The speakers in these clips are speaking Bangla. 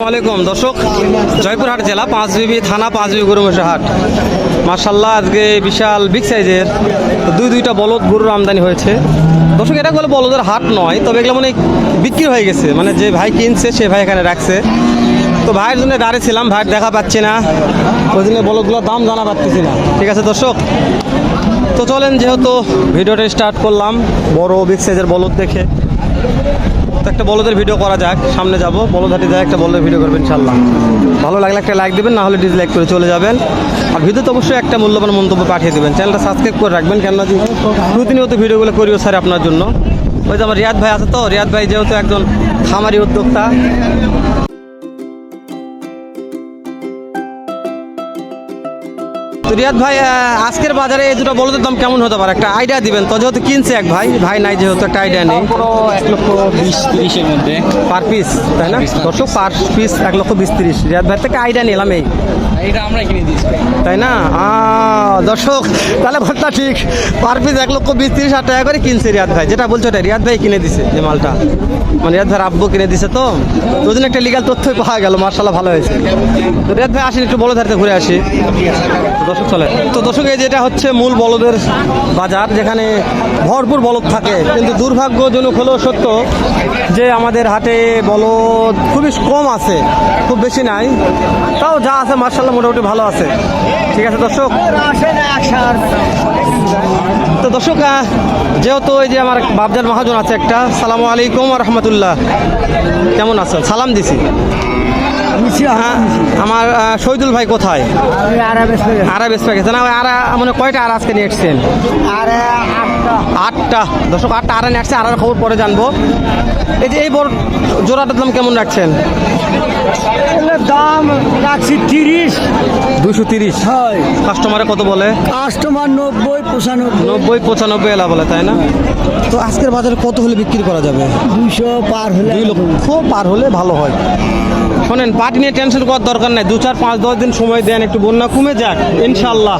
আসসালামাইকুম দর্শক, জয়পুরহাট জেলা পাঁচ পাঁচবিবি থানা, পাঁচবিবি গরুমশা হাট। মার্শাল্লাহ আজকে বিশাল বিগ সাইজের দুই, দুইটা বলদ গরুর আমদানি হয়েছে। দর্শক, এটা বলে বলদের হাট নয়, তবে এগুলো মানে বিক্রি হয়ে গেছে। মানে যে ভাই কিনছে, সে ভাই এখানে রাখছে। তো ভাইয়ের জন্য দাঁড়িয়েছিলাম ভাইয়ের দেখা পাচ্ছি না। ওই জন্য বলদগুলোর দাম জানা পাচ্ছি না। ঠিক আছে, দর্শক। তো চলেন, যেহেতু ভিডিওটা স্টার্ট করলাম, বড় বিগ সাইজের বলদ দেখে। একটা বলদের ভিডিও করা যাক, সামনে যাব। বলদহাটি যায় একটা বলদের ভিডিও করবেন ইনশাল্লাহ। ভালো লাগলে একটা লাইক দেবেন, না হলে ডিসলাইক করে চলে যাবেন। আর ভিডিওতে অবশ্যই একটা মূল্যবান মন্তব্য পাঠিয়ে দেবেন। চ্যানেলটা সাবস্ক্রাইব করে রাখবেন, কেননা প্রতিনিয়ত ভিডিওগুলো করিও স্যার আপনার জন্য। ওই যে আমার রিয়াদ ভাই আছে তো, রিয়াদ ভাই যেহেতু একজন খামারি উদ্যোক্তা রিয়াদ ভাই আজকের বাজারে এই দুটো বলদের দাম কেমন হতে পারে? একটা আইডিয়া দিবেন। তো যেহেতু কিনছে এক ভাই ভাই নাই যেহেতু একটা আইডিয়া নেই। এক লক্ষ বিশ তিরিশের মধ্যে পার পিস তাই না? দর্শক পার পিস এক লক্ষ বিশ তিরিশ। রিয়াদ ভাই থেকে আইডিয়া নিলাম এই। এটা আমরা কিনে দিয়েছি। তাই না? দর্শক তাহলে ঘটনা ঠিক। পার পিস এক লক্ষ বিশ তিরিশ হাজার টাকা করে কিনছে রিয়াদ ভাই। যেটা বলছো ওটা রিয়াদ ভাই কিনে দিছে যে মালটা। মানে রিয়াদ ভাই আব্বু কিনে দিছে তো। ওই জন্য একটা লিগাল তথ্যই পাওয়া গেল মার্শাল্লাহ ভালো হয়েছে। রিয়াদ ভাই আসেন একটু বড় ধারতে ঘুরে আসি। দর্শক চলে। তো দর্শক, এই যেটা হচ্ছে মূল বলদের বাজার, যেখানে ভরপুর বলদ থাকে, কিন্তু দুর্ভাগ্যজনক হলেও সত্য যে আমাদের হাটে বলদ খুবই কম আছে, খুব বেশি নাই। তাও যা আছে মার্শাল্লাহ মোটামুটি ভালো আছে। ঠিক আছে দর্শক? তো দর্শক যেহেতু ওই যে আমার বাবজার মহাজন আছে একটা, সালামু আলাইকুম রহমতুল্লাহ। কেমন আছেন সালাম দিছি। হ্যাঁ আমার শহীদুল ভাই কোথায়? আরা বেশ পেয়ে না আরা মানে কয়টা আর আজকে নিয়ে এসছেন? আটটা। দর্শক আটটা আরা নিয়ে আসছে আরার খবর পরে জানব। এই যে এই বড় জোড়াটার দাম কেমন রাখছেন? দাম রাখছি তিরিশ। দুশো তিরিশ। হয়। কাস্টমারে কত বলে? কাস্টমার নব্বই পঁচানব্বই। নব্বই পঁচানব্বই এলা বলে তাই না? তো আজকের বাজারে কত হলে বিক্রি করা যাবে? দুশো পার হলে দুই লক্ষ পার হলে ভালো হয়। শোনেন পার্টি নিয়ে টেনশন করার দরকার নাই। দু চার পাঁচ দশ দিন সময় দেন, একটু বন্যা কমে যাক ইনশাল্লাহ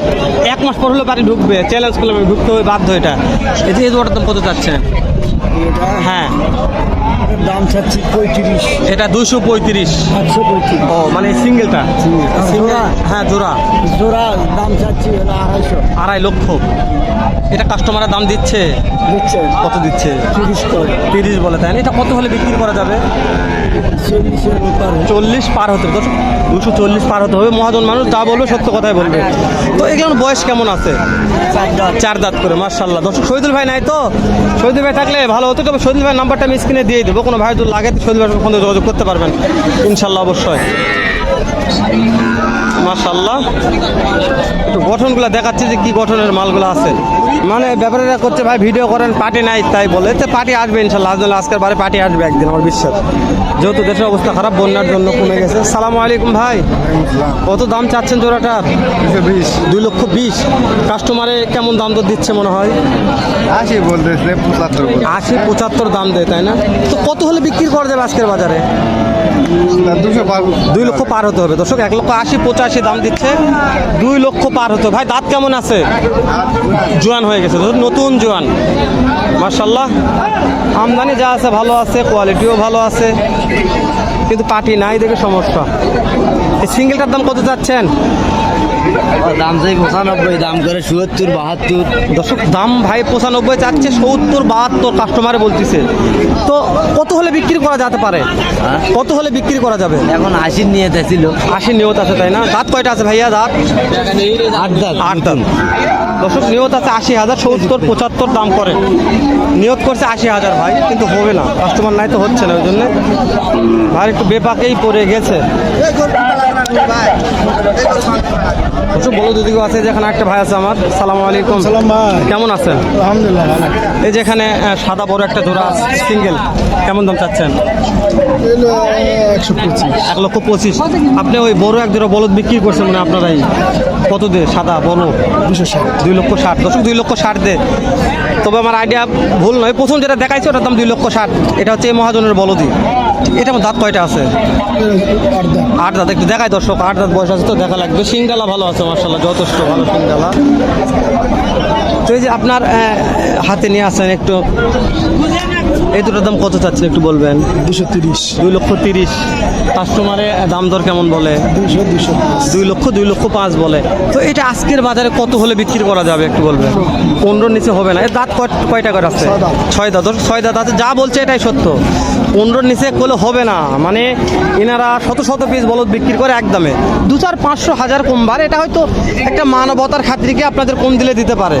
এক মাস পর হলে বাড়ি ঢুকবে চ্যালেঞ্জ করলে ঢুকতে হবে বাধ্য এটা। এই যে এই জোড়াটার দাম কত হ্যাঁ। দাম চাচ্ছি পঁয়ত্রিশ। এটা দুশো পঁয়ত্রিশ। একশো পঁয়ত্রিশ। ও মানে সিঙ্গেলটা? হ্যাঁ জোড়া। জোড়া দাম চাচ্ছি হলো আড়াইশো। আড়াই লক্ষ। এটা কাস্টমারের দাম দিচ্ছে? দিচ্ছে। কত দিচ্ছে? তিরিশ করে। তিরিশ বলে তাই না? এটা কত হলে বিক্রি করা যাবে? চল্লিশ পার হতে হবে। দুশো চল্লিশ পার হতে হবে। মহাজন মানুষ যা বলবে সত্য কথাই বলবে। তো এগুলোর বয়স কেমন আছে? চার দাঁত। করে মার্শাল্লাহ দর্শক শহীদুল ভাই নাই তো? শহীদুল ভাই থাকলে ভালো হতো তবে শহীদুল ভাইয়ের নাম্বারটা আমি স্ক্রিনে দিয়ে দেবো। কোনো ভাই তো লাগে তো শহীদুল ভাইয়ের ফোনে যোগাযোগ করতে পারবেন। ইনশাল্লাহ অবশ্যই। মার্শাল্লাহ একটু গঠনগুলো দেখাচ্ছে যে কি গঠনের মালগুলো আছে। মানে ব্যাপারীরা করছে ভাই ভিডিও করেন পার্টি নাই তাই বলে। তো পার্টি আসবে ইনশাল্লাহ আজ আজকের বারে পার্টি আসবে একদিন আমার বিশ্বাস। যেহেতু দেশের অবস্থা খারাপ বন্যার জন্য কমে গেছে। সালাম আলাইকুম ভাই। কত দাম চাচ্ছেন জোড়াটার দুই লক্ষ বিশ। কাস্টমারে কেমন দাম দর দিচ্ছে মনে হয়? আশি বলতেছে পঁচাত্তর আশি পঁচাত্তর দাম দেয় তাই না? তো কত হলে বিক্রি করা যাবে আজকের বাজারে? দুই লক্ষ পার হতে হবে। দর্শক, এক লক্ষ আশি, পঁচাশি দাম দিচ্ছে। দুই লক্ষ পার হতে ভাই, দাঁত কেমন আছে? জোয়ান হয়ে গেছে। নতুন জোয়ান। মার্শাল্লাহ আমদানি যা আছে ভালো আছে কোয়ালিটিও ভালো আছে। কিন্তু পাটি নাই দেখে সমস্যা। সিঙ্গেলটার দাম কত চাচ্ছেন? দাম চাই পঁচানব্বই দাম করে চুয়াত্তর বাহাত্তর। দর্শক দাম ভাই পঁচানব্বই চাচ্ছে সত্তর বাহাত্তর কাস্টমারে বলতেছে। তো কত হলে বিক্রি করা যেতে পারে? কত হলে বিক্রি করা যাবে? এখন আশির নিয়ে দেখছিল আশি নিয়ত আছে তাই না? দাঁত কয়টা আছে ভাইয়া দাঁত? আট দাম আট দাম দর্শক নিয়ত আছে আশি হাজার সত্তর পঁচাত্তর দাম করে। নিয়ত করছে আশি হাজার ভাই কিন্তু হবে না। কাস্টমার নাই তো হচ্ছে না ওই জন্য। ভাই একটু বেপাকেই পড়ে গেছে। দর্শক বলো দিদিও আছে যেখানে একটা ভাই আছে আমার। সালাম আলাইকুম। সালাম। কেমন আছেন? আলহামদুলিল্লাহ এই যেখানে সাদা বড় একটা জোড়া সিঙ্গেল। কেমন দাম চাচ্ছেন? একশো এক লক্ষ পঁচিশ। আপনি ওই বড় এক জোড়া বলদ বিক্রি করছেন মানে আপনারাই? কত দে সাদা বড়? দুশো ষাট। দুই লক্ষ ষাট। দশক দুই লক্ষ ষাট দে। তবে আমার আইডিয়া ভুল নয়। প্রথম যেটা দেখাইছে ওটার দাম দুই লক্ষ ষাট। এটা হচ্ছে এই মহাজনের বলদি এটা আমার দাঁত কয়টা আছে? আট দাঁত একটু দেখায় দর্শক আট দাঁত বয়স আছে তো দেখা লাগবে। সিঙ্গালা ভালো আছে মার্শাল্লাহ যথেষ্ট ভালো সিঙ্গালা তো এই যে আপনার হাতে নিয়ে আসেন একটু এই দুটোর দাম কত চাচ্ছেন একটু বলবেন? দুশো তিরিশ। দুই লক্ষ তিরিশ। কাস্টমারে দাম দর কেমন বলে? দুশো দুশো দুই লক্ষ দুই লক্ষ পাঁচ বলে। তো এটা আজকের বাজারে কত হলে বিক্রি করা যাবে একটু বলবেন? পনেরোর নিচে হবে না। এর দাঁত কয় কয়টা করে আছে? ছয় দাঁত। ছয় দাঁত আছে যা বলছে এটাই সত্য। পনেরোর নিচে করলে হবে না। মানে এনারা শত শত পিস বলদ বিক্রি করে একদমে দু চার পাঁচশো হাজার কম বাড়ে এটা হয়তো একটা মানবতার খাতিরকে আপনাদের কম দিলে দিতে পারে।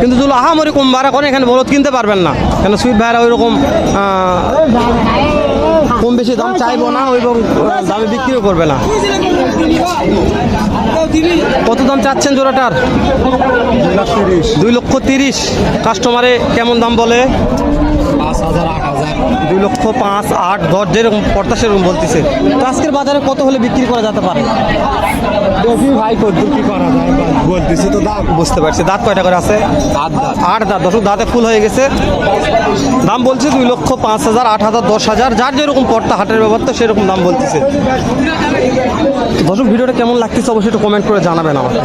কিন্তু যদি আহামরি কম ভাড়া করে এখানে বলদ কিনতে পারবেন না। কেন সুইট ভাইরা ওই রকম কম বেশি দাম চাইব না এবং দামে বিক্রিও করবে না। কত দাম চাচ্ছেন জোড়াটার? দুই লক্ষ তিরিশ। কাস্টমারে কেমন দাম বলে? দুই লক্ষ পাঁচ আট দশ যেরকম পড়তা সেরকম বলতেছে। তো আজকের বাজারে কত হলে বিক্রি করা যেতে পারে? দেখি ভাই কদ্দুর কি করা যায় বলতেছি তো দাম। বুঝতে পারছি। দাঁত কয়টা করে আছে? আট দাঁত। আট দাঁত। দশ দাঁতে ফুল হয়ে গেছে। দাম বলছে দুই লক্ষ পাঁচ হাজার আট হাজার দশ হাজার। যার যেরকম পড়তা হাটের ব্যাপার তো সেরকম দাম বলতেছে। দর্শক ভিডিওটা কেমন লাগতেছে অবশ্যই একটু কমেন্ট করে জানাবেন আমাকে।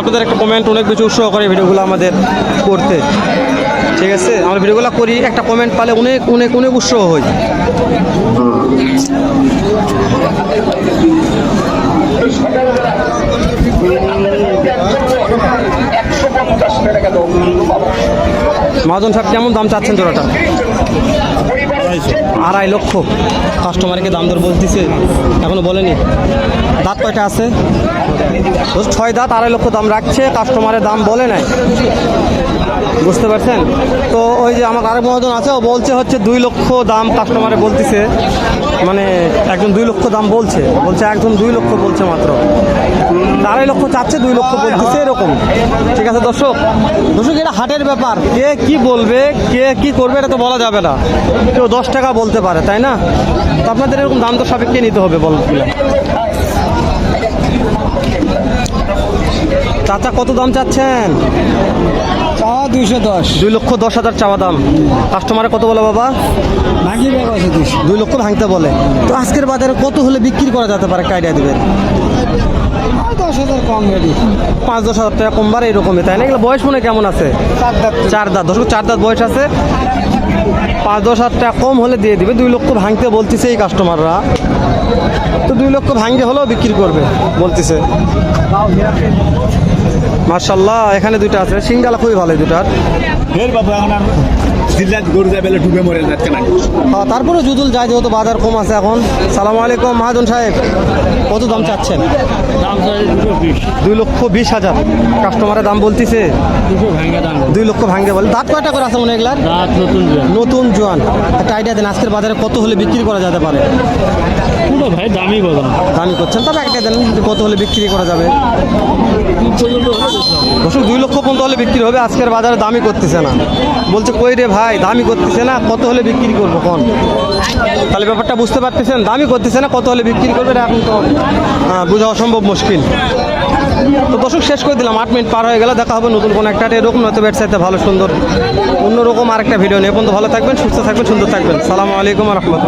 আপনাদের একটা কমেন্ট অনেক বেশি উৎসাহ করে ভিডিওগুলো আমাদের করতে। ঠিক আছে, আমরা ভিডিওগুলো করি, একটা কমেন্ট পালে অনেক অনেক অনেক উৎসাহ হই মহাজন সাহেব, কেমন দাম চাচ্ছেন জোড়াটা? আড়াই লক্ষ। কাস্টমারকে দাম দর বলতেছে, এখনও বলেনি। দাঁত কয়টা আছে? ছয় দাঁত, আড়াই লক্ষ দাম রাখছে কাস্টমারের দাম বলে নাই। বুঝতে পারছেন? তো ওই যে আমার আরেক মহাজন আছে, ও বলছে হচ্ছে দুই লক্ষ দাম কাস্টমারে বলতেছে। মানে একজন দুই লক্ষ দাম বলছে। বলছে একজন দুই লক্ষ বলছে মাত্র। আড়াই লক্ষ চাচ্ছে, দুই লক্ষ বলতেছে এরকম। ঠিক আছে দর্শক? দর্শক, এটা হাটের ব্যাপার। কে কি বলবে, কে কি করবে, এটা তো বলা যাবে না। কেউ দশ টাকা বলতে পারে, তাই না? তো আপনাদের এরকম দাম তো সাপেক্ষে নিতে হবে বলগুলো চাচা, কত দাম চাচ্ছেন? চাওয়া দুইশো দশ। দুই লক্ষ দশ হাজার চাওয়া দাম কাস্টমারে কত বলে বাবা? ব্যাগ আছে দুইশো। দুই লক্ষ ভাঙতে বলে। তো আজকের বাজারে কত হলে বিক্রি করা যেতে পারে? একটা আইডিয়া দেবেন। দশ হাজার কম রেডি। পাঁচ দশ হাজার টাকা কম বারে এরকমই তাই না? এগুলো বয়স মনে কেমন আছে? চার দাঁত। চার দাঁত দশ চার দাঁত বয়স আছে। পাঁচ দশ হাজার টাকা কম হলে দিয়ে দিবে। দুই লক্ষ ভাঙতে বলতেছে এই কাস্টমাররা। তো দুই লক্ষ ভাঙতে হলেও বিক্রি করবে বলতেছে। মার্শাল্লাহ এখানে দুইটা আছে। সিঙ্গালা খুবই ভালো দুটার ফের বাবু এখন আর জিল্লাত গরু যাবে ডুবে মরে যাচ্ছে না হ্যাঁ, তারপরে জুদুল যায় যেহেতু বাজার কম আছে এখন। সালাম আলাইকুম মহাজন সাহেব। কত দাম চাচ্ছেন? দাম চাই দুই লক্ষ বিশ হাজার। কাস্টমারের দাম বলতেছে? দুই লক্ষ ভাঙতে বলে। দাঁত কয়টা করে আছে মনে হয় এগুলার? নতুন জোয়ান। নতুন জোয়ান। একটা আইডিয়া দেন আজকের বাজারে কত হলে বিক্রি করা যেতে পুরো? ভাই, দামই বলো। দামি করছেন। তবে একটা দেন, কত হলে বিক্রি করা যাবে। দর্শক, দুই লক্ষ পর্যন্ত হলে বিক্রি হবে, আজকের বাজারে দামি করতেছে না। বলছে, কই রে ভাই দামি করতেছে না, কত হলে বিক্রি করব কোন? তাহলে ব্যাপারটা বুঝতে পারতেছেন দামি করতেছে না, কত হলে বিক্রি করবে এটা এখন তো বোঝা অসম্ভব মুশকিল। তো দর্শক, শেষ করে দিলাম, আট মিনিট পার হয়ে গেলে, দেখা হবে নতুন কোনো একটা এরকম নয়তো ব্যবসায়তে ভালো, সুন্দর, অন্যরকম আরেকটা ভিডিও নিয়ে। পর্যন্ত ভালো থাকবেন, সুস্থ থাকবেন, সুন্দর থাকবেন। সালামু আলাইকুম রহমতুল্লাহ।